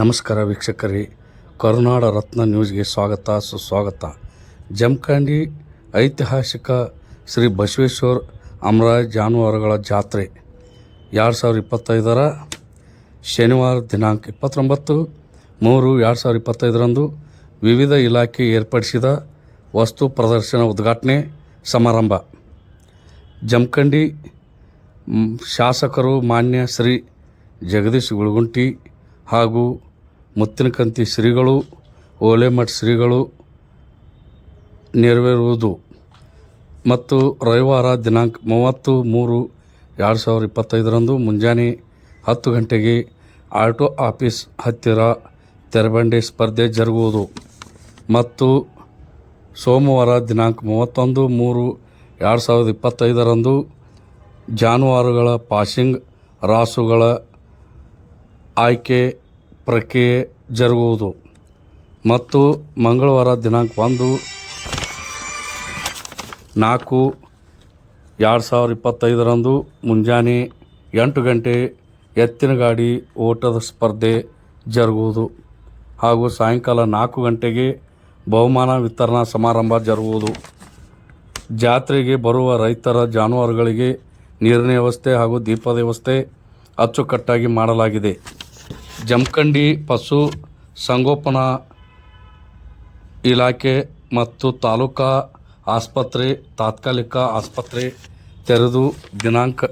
ನಮಸ್ಕಾರ ವೀಕ್ಷಕರೇ. ಕರುನಾಡ ರತ್ನ ನ್ಯೂಸ್ಗೆ ಸ್ವಾಗತ ಸುಸ್ವಾಗತ. ಜಮಖಂಡಿ ಐತಿಹಾಸಿಕ ಶ್ರೀ ಬಸವೇಶ್ವರ ಅಮರ ಜಾನುವಾರುಗಳ ಜಾತ್ರೆ. ಎರಡು ಸಾವಿರದ ಇಪ್ಪತ್ತೈದರ ಶನಿವಾರ ದಿನಾಂಕ ಇಪ್ಪತ್ತೊಂಬತ್ತು, ಮೂರು ಎರಡು ಸಾವಿರದ ಇಪ್ಪತ್ತೈದರಂದು ವಿವಿಧ ಇಲಾಖೆ ಏರ್ಪಡಿಸಿದ ವಸ್ತು ಪ್ರದರ್ಶನ ಉದ್ಘಾಟನೆ ಸಮಾರಂಭ. ಜಮಖಂಡಿ ಶಾಸಕರು ಮಾನ್ಯ ಶ್ರೀ ಜಗದೀಶ್ ಗುಳಗುಂಟಿ ಹಾಗೂ ಮುತ್ತಿನಕಂತಿ ಶ್ರೀಗಳು, ಓಲೆಮಠ್ ಶ್ರೀಗಳು ನೆರವೇರುವುದು. ಮತ್ತು ರವಿವಾರ ದಿನಾಂಕ ಮೂವತ್ತು, ಮೂರು ಎರಡು ಸಾವಿರದ ಇಪ್ಪತ್ತೈದರಂದು ಮುಂಜಾನೆ ಹತ್ತು ಗಂಟೆಗೆ ಆಟೋ ಆಫೀಸ್ ಹತ್ತಿರ ತೆರಬಂಡಿ ಸ್ಪರ್ಧೆ ಜರುಗುವುದು. ಮತ್ತು ಸೋಮವಾರ ದಿನಾಂಕ ಮೂವತ್ತೊಂದು ಮೂರು ಎರಡು ಸಾವಿರದ ಇಪ್ಪತ್ತೈದರಂದು ಜಾನುವಾರುಗಳ ಪಾಸಿಂಗ್ ರಾಸುಗಳ ಆಯ್ಕೆ ಪ್ರಕ್ರಿಯೆ ಜರುಗುವುದು. ಮತ್ತು ಮಂಗಳವಾರ ದಿನಾಂಕ ಒಂದು ನಾಲ್ಕು ಎರಡು ಸಾವಿರ ಇಪ್ಪತ್ತೈದರಂದು ಮುಂಜಾನೆ ಎಂಟು ಗಂಟೆ ಎತ್ತಿನ ಗಾಡಿ ಓಟದ ಸ್ಪರ್ಧೆ ಜರುಗುವುದು ಹಾಗೂ ಸಾಯಂಕಾಲ ನಾಲ್ಕು ಗಂಟೆಗೆ ಬಹುಮಾನ ವಿತರಣಾ ಸಮಾರಂಭ ಜರುಗುವುದು. ಜಾತ್ರೆಗೆ ಬರುವ ರೈತರ ಜಾನುವಾರುಗಳಿಗೆ ನೀರಿನ ವ್ಯವಸ್ಥೆ ಹಾಗೂ ದೀಪದ ವ್ಯವಸ್ಥೆ ಅಚ್ಚುಕಟ್ಟಾಗಿ ಮಾಡಲಾಗಿದೆ. ಜಮಖಂಡಿ ಪಶು ಸಂಗೋಪನಾ ಇಲಾಖೆ ಮತ್ತು ತಾಲೂಕಾ ಆಸ್ಪತ್ರೆ, ತಾತ್ಕಾಲಿಕ ಆಸ್ಪತ್ರೆ, ತೆರೆದು ದಿನಾಂಕ.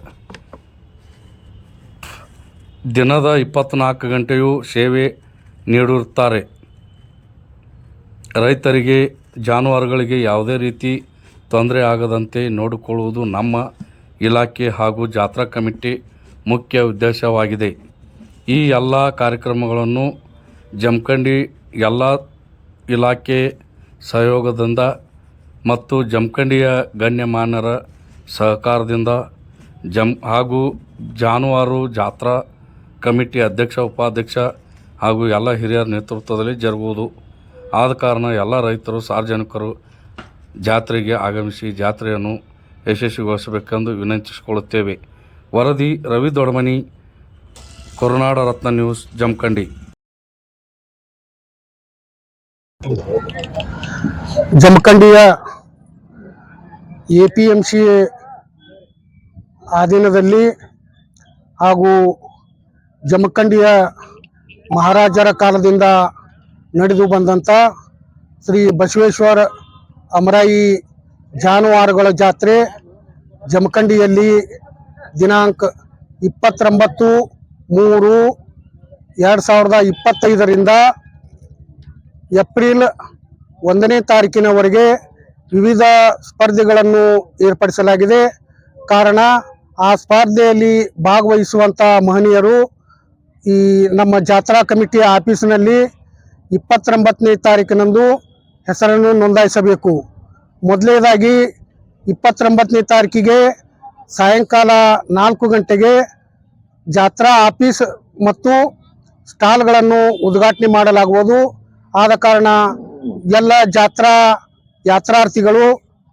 ದಿನದ ಇಪ್ಪತ್ತ್ನಾಲ್ಕು ಗಂಟೆಯೂ ಸೇವೆ ನೀಡಿರುತ್ತಾರೆ ರೈತರಿಗೆ, ಜಾನುವಾರುಗಳಿಗೆ ಯಾವುದೇ ರೀತಿ ತೊಂದರೆ ಆಗದಂತೆ ನೋಡಿಕೊಳ್ಳುವುದು ನಮ್ಮ ಇಲಾಖೆ ಹಾಗೂ ಜಾತ್ರಾ ಕಮಿಟಿ ಮುಖ್ಯ ಉದ್ದೇಶವಾಗಿದೆ. ಈ ಎಲ್ಲ ಕಾರ್ಯಕ್ರಮಗಳನ್ನು ಜಮಖಂಡಿ ಎಲ್ಲ ಇಲಾಖೆ ಸಹಯೋಗದಿಂದ ಮತ್ತು ಜಮಖಂಡಿಯ ಗಣ್ಯಮಾನ್ಯರ ಸಹಕಾರದಿಂದ ಜಮ್ ಹಾಗೂ ಜಾನುವಾರು ಜಾತ್ರಾ ಕಮಿಟಿ ಅಧ್ಯಕ್ಷ, ಉಪಾಧ್ಯಕ್ಷ ಹಾಗೂ ಎಲ್ಲ ಹಿರಿಯರ ನೇತೃತ್ವದಲ್ಲಿ ಜರುಗುವುದು. ಆದ ಕಾರಣ ಎಲ್ಲ ರೈತರು, ಸಾರ್ವಜನಿಕರು ಜಾತ್ರೆಗೆ ಆಗಮಿಸಿ ಜಾತ್ರೆಯನ್ನು ಯಶಸ್ವಿಗೊಳಿಸಬೇಕೆಂದು ವಿನಂತಿಸಿಕೊಳ್ಳುತ್ತೇವೆ. ವರದಿ ರವಿ ದೊಡಮನಿ, ಕೊರುನಾಡ ರತ್ನ ನ್ಯೂಸ್, ಜಮಖಂಡಿ. ಜಮಖಂಡಿಯ ಎ ಪಿ ಎಂ ಸಿ ಅಧೀನದಲ್ಲಿ ಹಾಗೂ ಜಮಖಂಡಿಯ ಮಹಾರಾಜರ ಕಾಲದಿಂದ ನಡೆದು ಬಂದಂಥ ಶ್ರೀ ಬಸವೇಶ್ವರ ಅಮರಾಯಿ ಜಾನುವಾರುಗಳ ಜಾತ್ರೆ ಜಮಖಂಡಿಯಲ್ಲಿ ದಿನಾಂಕ ಇಪ್ಪತ್ತೊಂಬತ್ತು ಮೂರು ಎರಡು ಸಾವಿರದ ಇಪ್ಪತ್ತೈದರಿಂದ ಏಪ್ರಿಲ್ ಒಂದನೇ ತಾರೀಕಿನವರೆಗೆ ವಿವಿಧ ಸ್ಪರ್ಧೆಗಳನ್ನು ಏರ್ಪಡಿಸಲಾಗಿದೆ. ಕಾರಣ, ಆ ಸ್ಪರ್ಧೆಯಲ್ಲಿ ಭಾಗವಹಿಸುವಂಥ ಮಹನೀಯರು ಈ ನಮ್ಮ ಜಾತ್ರಾ ಕಮಿಟಿ ಆಫೀಸಿನಲ್ಲಿ ಇಪ್ಪತ್ತೊಂಬತ್ತನೇ ತಾರೀಕಿನಂದು ಹೆಸರನ್ನು ನೋಂದಾಯಿಸಬೇಕು. ಮೊದಲನೇದಾಗಿ ಇಪ್ಪತ್ತೊಂಬತ್ತನೇ ತಾರೀಕಿಗೆ ಸಾಯಂಕಾಲ ನಾಲ್ಕು ಗಂಟೆಗೆ ಜಾತ್ರಾ ಆಫೀಸ್ ಮತ್ತು ಸ್ಟಾಲ್ಗಳನ್ನು ಉದ್ಘಾಟನೆ ಮಾಡಲಾಗುವುದು. ಆದ ಕಾರಣ ಎಲ್ಲ ಜಾತ್ರಾ ಯಾತ್ರಾರ್ಥಿಗಳು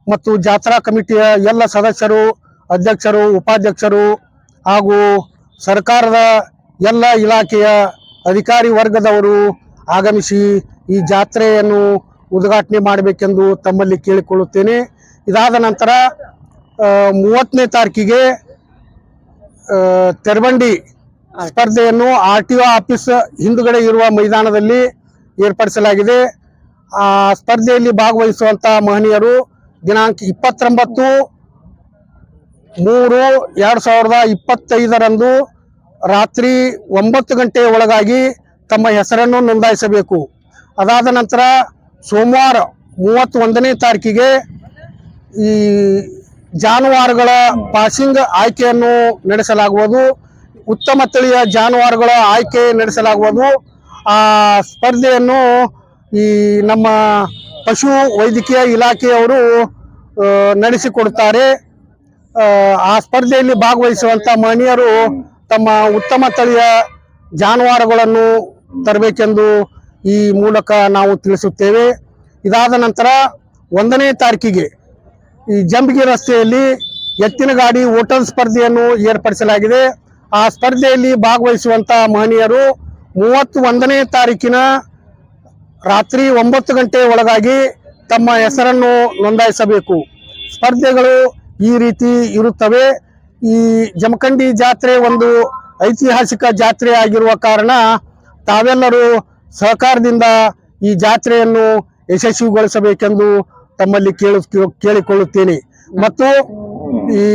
ಮತ್ತು ಜಾತ್ರಾ ಕಮಿಟಿಯ ಎಲ್ಲ ಸದಸ್ಯರು, ಅಧ್ಯಕ್ಷರು, ಉಪಾಧ್ಯಕ್ಷರು ಹಾಗೂ ಸರ್ಕಾರದ ಎಲ್ಲ ಇಲಾಖೆಯ ಅಧಿಕಾರಿ ವರ್ಗದವರು ಆಗಮಿಸಿ ಈ ಜಾತ್ರೆಯನ್ನು ಉದ್ಘಾಟನೆ ಮಾಡಬೇಕೆಂದು ತಮ್ಮಲ್ಲಿ ಕೇಳಿಕೊಳ್ಳುತ್ತೇನೆ. ಇದಾದ ನಂತರ ಮೂವತ್ತನೇ ತಾರೀಕಿಗೆ ತೆರಬಂಡಿ ಸ್ಪರ್ಧೆಯನ್ನು ಆರ್ ಟಿ ಒ ಆಫೀಸ್ ಹಿಂದುಗಡೆ ಇರುವ ಮೈದಾನದಲ್ಲಿ ಏರ್ಪಡಿಸಲಾಗಿದೆ. ಸ್ಪರ್ಧೆಯಲ್ಲಿ ಭಾಗವಹಿಸುವಂತ ಮಹನೀಯರು ದಿನಾಂಕ ಇಪ್ಪತ್ತೊಂಬತ್ತು, ಮೂರು, ಎರಡು ಸಾವಿರದ ಇಪ್ಪತ್ತೈದರಂದು ರಾತ್ರಿ ಒಂಬತ್ತು ಗಂಟೆಯ ಒಳಗಾಗಿ ತಮ್ಮ ಹೆಸರನ್ನು ನೋಂದಾಯಿಸಬೇಕು. ಅದಾದ ನಂತರ ಸೋಮವಾರ ಮೂವತ್ತೊಂದನೇ ತಾರೀಕಿಗೆ ಈ ಜಾನುವಾರುಗಳ ಪಾಸಿಂಗ್ ಆಯ್ಕೆಯನ್ನು ನಡೆಸಲಾಗುವುದು. ಉತ್ತಮ ತಳಿಯ ಜಾನುವಾರುಗಳ ಆಯ್ಕೆ ನಡೆಸಲಾಗುವುದು. ಆ ಸ್ಪರ್ಧೆಯನ್ನು ಈ ನಮ್ಮ ಪಶು ವೈದ್ಯಕೀಯ ಇಲಾಖೆಯವರು ನಡೆಸಿಕೊಡುತ್ತಾರೆ ಆ, ಸ್ಪರ್ಧೆಯಲ್ಲಿ ಭಾಗವಹಿಸುವಂತ ಮಹನೀಯರು ತಮ್ಮ ಉತ್ತಮ ತಳಿಯ ಜಾನುವಾರುಗಳನ್ನು ತರಬೇಕೆಂದು ಈ ಮೂಲಕ ನಾವು ತಿಳಿಸುತ್ತೇವೆ. ಇದಾದ ನಂತರ ಒಂದನೇ ತಾರೀಕಿಗೆ ಈ ಜಂಬಗಿ ರಸ್ತೆಯಲ್ಲಿ ಎತ್ತಿನ ಗಾಡಿ ಓಟಲ್ ಸ್ಪರ್ಧೆಯನ್ನು ಏರ್ಪಡಿಸಲಾಗಿದೆ. ಆ ಸ್ಪರ್ಧೆಯಲ್ಲಿ ಭಾಗವಹಿಸುವಂತ ಮಹನೀಯರು ಮೂವತ್ತು ಒಂದನೇ ತಾರೀಕಿನ ರಾತ್ರಿ ಒಂಬತ್ತು ಗಂಟೆ ಒಳಗಾಗಿ ತಮ್ಮ ಹೆಸರನ್ನು ನೋಂದಾಯಿಸಬೇಕು. ಸ್ಪರ್ಧೆಗಳು ಈ ರೀತಿ ಇರುತ್ತವೆ. ಈ ಜಮಖಂಡಿ ಜಾತ್ರೆ ಒಂದು ಐತಿಹಾಸಿಕ ಜಾತ್ರೆ ಆಗಿರುವ ಕಾರಣ ತಾವೆಲ್ಲರೂ ಸಹಕಾರದಿಂದ ಈ ಜಾತ್ರೆಯನ್ನು ಯಶಸ್ವಿಗೊಳಿಸಬೇಕೆಂದು ತಮ್ಮಲ್ಲಿ ಕೇಳ, ಕೇಳಿಕೊಳ್ಳುತ್ತೇನೆ. ಮತ್ತು ಈ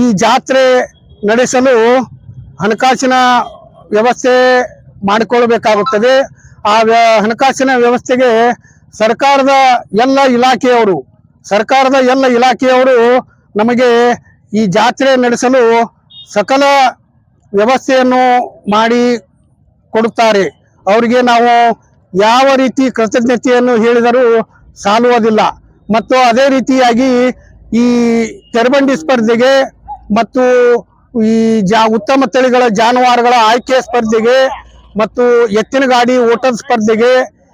ಈ ಜಾತ್ರೆ ನಡೆಸಲು ಹಣಕಾಸಿನ ವ್ಯವಸ್ಥೆ ಮಾಡಿಕೊಳ್ಳಬೇಕಾಗುತ್ತದೆ. ಆ ಹಣಕಾಸಿನ ವ್ಯವಸ್ಥೆಗೆ ಸರ್ಕಾರದ ಎಲ್ಲ ಇಲಾಖೆಯವರು, ಸರ್ಕಾರದ ಎಲ್ಲ ಇಲಾಖೆಯವರು ನಮಗೆ ಈ ಜಾತ್ರೆ ನಡೆಸಲು ಸಕಲ ವ್ಯವಸ್ಥೆಯನ್ನು ಮಾಡಿ ಕೊಡುತ್ತಾರೆ. ಅವರಿಗೆ ನಾವು ಯಾವ ರೀತಿ ಕೃತಜ್ಞತೆಯನ್ನು ಹೇಳಿದರೂ ಸಾಲುವುದಿಲ್ಲ. ಮತ್ತು ಅದೇ ರೀತಿಯಾಗಿ ಈ ತೆರಬಂಡಿ ಸ್ಪರ್ಧೆಗೆ ಮತ್ತು ಈ ಜಾ, ಉತ್ತಮ ತಳಿಗಳ ಜಾನುವಾರುಗಳ ಆಯ್ಕೆ ಸ್ಪರ್ಧೆಗೆ ಮತ್ತು ಎತ್ತಿನ ಗಾಡಿ ಓಟದ ಸ್ಪರ್ಧೆಗೆ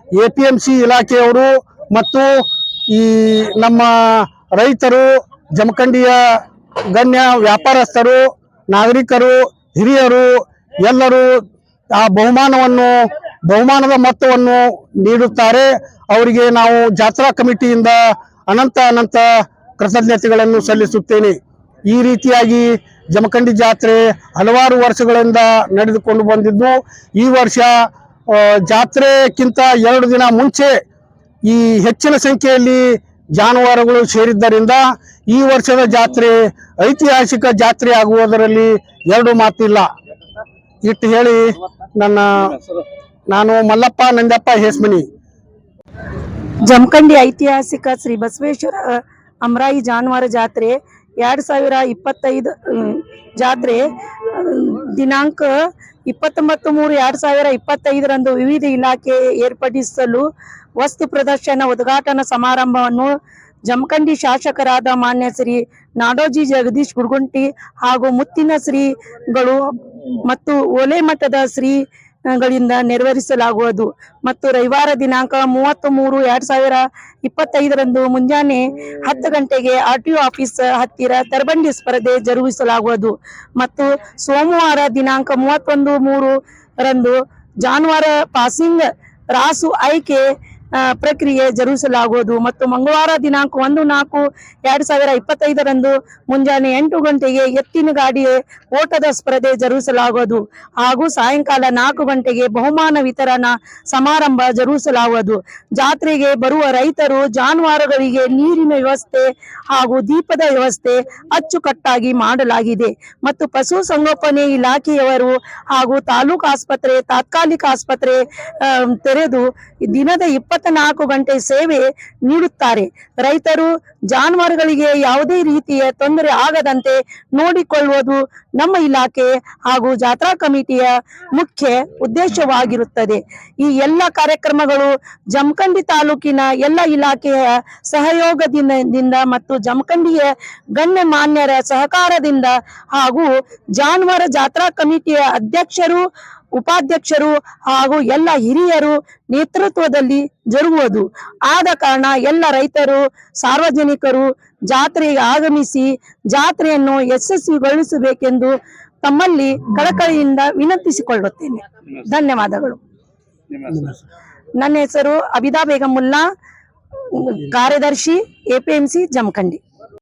ಎ ಪಿ ಎಂ ಸಿ ಇಲಾಖೆಯವರು ಮತ್ತು ಈ ನಮ್ಮ ರೈತರು, ಜಮಖಂಡಿಯ ಗಣ್ಯ ವ್ಯಾಪಾರಸ್ಥರು, ನಾಗರಿಕರು, ಹಿರಿಯರು ಎಲ್ಲರೂ ಆ ಬಹುಮಾನವನ್ನು, ಬಹುಮಾನದ ಮೊತ್ತವನ್ನು ನೀಡುತ್ತಾರೆ. ಅವರಿಗೆ ನಾವು ಜಾತ್ರಾ ಕಮಿಟಿಯಿಂದ ಅನಂತ ಅನಂತ ಕೃತಜ್ಞತೆಗಳನ್ನು ಸಲ್ಲಿಸುತ್ತೇನೆ. ಈ ರೀತಿಯಾಗಿ ಜಮಖಂಡಿ ಜಾತ್ರೆ ಹಲವಾರು ವರ್ಷಗಳಿಂದ ನಡೆದುಕೊಂಡು ಬಂದಿದ್ದು, ಈ ವರ್ಷ ಜಾತ್ರೆಕ್ಕಿಂತ ಎರಡು ದಿನ ಮುಂಚೆ ಈ ಹೆಚ್ಚಿನ ಸಂಖ್ಯೆಯಲ್ಲಿ ಜಾನುವಾರುಗಳು ಸೇರಿದ್ದರಿಂದ ಈ ವರ್ಷದ ಜಾತ್ರೆ ಐತಿಹಾಸಿಕ ಜಾತ್ರೆ ಆಗುವುದರಲ್ಲಿ ಎರಡು ಮಾತಿಲ್ಲ. ಇಟ್ಟು ಹೇಳಿ ನನ್ನ ನಾನು ಮಲ್ಲಪ್ಪ ನಂದಪ್ಪ ಹೇಸ್ಮನಿ. ಜಮಖಂಡಿ ಐತಿಹಾಸಿಕ ಶ್ರೀ ಬಸವೇಶ್ವರ ಅಮರಾಯಿ ಜಾನುವಾರು ಜಾತ್ರೆ ಎರಡು ಸಾವಿರ ಇಪ್ಪತ್ತೈದು ಜಾತ್ರೆ, ದಿನಾಂಕ ಇಪ್ಪತ್ತೊಂಬತ್ತು ಮೂರು ಎರಡು ಸಾವಿರ ಇಪ್ಪತ್ತೈದರಂದು ವಿವಿಧ ಇಲಾಖೆ ಏರ್ಪಡಿಸಲು ವಸ್ತು ಪ್ರದರ್ಶನ ಉದ್ಘಾಟನಾ ಸಮಾರಂಭವನ್ನು ಜಮಖಂಡಿ ಶಾಸಕರಾದ ಮಾನ್ಯ ಶ್ರೀ ನಾಡೋಜಿ ಜಗದೀಶ್ ಗುರುಗುಂಟಿ ಹಾಗೂ ಮುತ್ತಿನ ಶ್ರೀಗಳು ಮತ್ತು ಓಲೆ ಮಠದ ಶ್ರೀ ಗಳಿಂದ ನೆರವೇರಿಸಲಾಗುವುದು. ಮತ್ತು ರವಿವಾರ ದಿನಾಂಕ ಮೂವತ್ತು ಮೂರು ಎರಡ್ ಸಾವಿರ ಇಪ್ಪತ್ತೈದರಂದು ಮುಂಜಾನೆ ಹತ್ತು ಗಂಟೆಗೆ ಆರ್ ಟಿ ಆಫೀಸ್ ಹತ್ತಿರ ತರಬಂಡಿ ಸ್ಪರ್ಧೆ ಜರುಗಿಸಲಾಗುವುದು. ಮತ್ತು ಸೋಮವಾರ ದಿನಾಂಕ ಮೂವತ್ತೊಂದು ಮೂರು ರಂದು ಜಾನುವಾರು ಪಾಸಿಂಗ್ ರಾಸು ಆಯ್ಕೆ ಪ್ರಕ್ರಿಯೆ ಜರುಗಿಸಲಾಗುವುದು. ಮತ್ತು ಮಂಗಳವಾರ ದಿನಾಂಕ ಒಂದು ನಾಲ್ಕು ಎರಡ್ ಸಾವಿರ ಇಪ್ಪತ್ತೈದರಂದು ಮುಂಜಾನೆ ಎಂಟು ಗಂಟೆಗೆ ಎತ್ತಿನ ಗಾಡಿ ಓಟದ ಸ್ಪರ್ಧೆ ಜರುಗಿಸಲಾಗುವುದು. ಹಾಗೂ ಸಾಯಂಕಾಲ ನಾಲ್ಕು ಗಂಟೆಗೆ ಬಹುಮಾನ ವಿತರಣಾ ಸಮಾರಂಭ ಜರುಗಿಸಲಾಗುವುದು. ಜಾತ್ರೆಗೆ ಬರುವ ರೈತರು ಜಾನುವಾರುಗಳಿಗೆ ನೀರಿನ ವ್ಯವಸ್ಥೆ ಹಾಗೂ ದೀಪದ ವ್ಯವಸ್ಥೆ ಅಚ್ಚುಕಟ್ಟಾಗಿ ಮಾಡಲಾಗಿದೆ. ಮತ್ತು ಪಶು ಸಂಗೋಪನೆ ಇಲಾಖೆಯವರು ಹಾಗೂ ತಾಲೂಕು ಆಸ್ಪತ್ರೆ ತಾತ್ಕಾಲಿಕ ಆಸ್ಪತ್ರೆ ತೆರೆದು ದಿನದ ಇಪ್ಪತ್ನಾಲ್ಕು ಗಂಟೆ ಸೇವೆ ನೀಡುತ್ತಾರೆ. ರೈತರು ಜಾನುವಾರುಗಳಿಗೆ ಯಾವುದೇ ರೀತಿಯ ತೊಂದರೆ ಆಗದಂತೆ ನೋಡಿಕೊಳ್ಳುವುದು ನಮ್ಮ ಇಲಾಖೆ ಹಾಗೂ ಜಾತ್ರಾ ಕಮಿಟಿಯ ಮುಖ್ಯ ಉದ್ದೇಶವಾಗಿರುತ್ತದೆ. ಈ ಎಲ್ಲ ಕಾರ್ಯಕ್ರಮಗಳು ಜಮಖಂಡಿ ತಾಲೂಕಿನ ಎಲ್ಲ ಇಲಾಖೆಯ ಸಹಯೋಗದಿಂದ ಮತ್ತು ಜಮಖಂಡಿಯ ಗಣ್ಯ ಮಾನ್ಯರ ಸಹಕಾರದಿಂದ ಹಾಗೂ ಜಾನುವಾರು ಜಾತ್ರಾ ಕಮಿಟಿಯ ಅಧ್ಯಕ್ಷರು ಉಪಾಧ್ಯಕ್ಷರು ಹಾಗೂ ಎಲ್ಲ ಹಿರಿಯರು ನೇತೃತ್ವದಲ್ಲಿ ಜರುಗುವುದು. ಆದ ಕಾರಣ ಎಲ್ಲ ರೈತರು, ಸಾರ್ವಜನಿಕರು ಜಾತ್ರೆಗೆ ಆಗಮಿಸಿ ಜಾತ್ರೆಯನ್ನು ಯಶಸ್ವಿಗೊಳಿಸಬೇಕೆಂದು ತಮ್ಮಲ್ಲಿ ಕಳಕಳಿಯಿಂದ ವಿನಂತಿಸಿಕೊಳ್ಳುತ್ತೇನೆ. ಧನ್ಯವಾದಗಳು. ನನ್ನ ಹೆಸರು ಅಬಿದಾ ಬೇಗಮುಲ್ಲಾ ಕಾರ್ಯದರ್ಶಿ ಎಪಿಎಂಸಿ ಜಮಖಂಡಿ.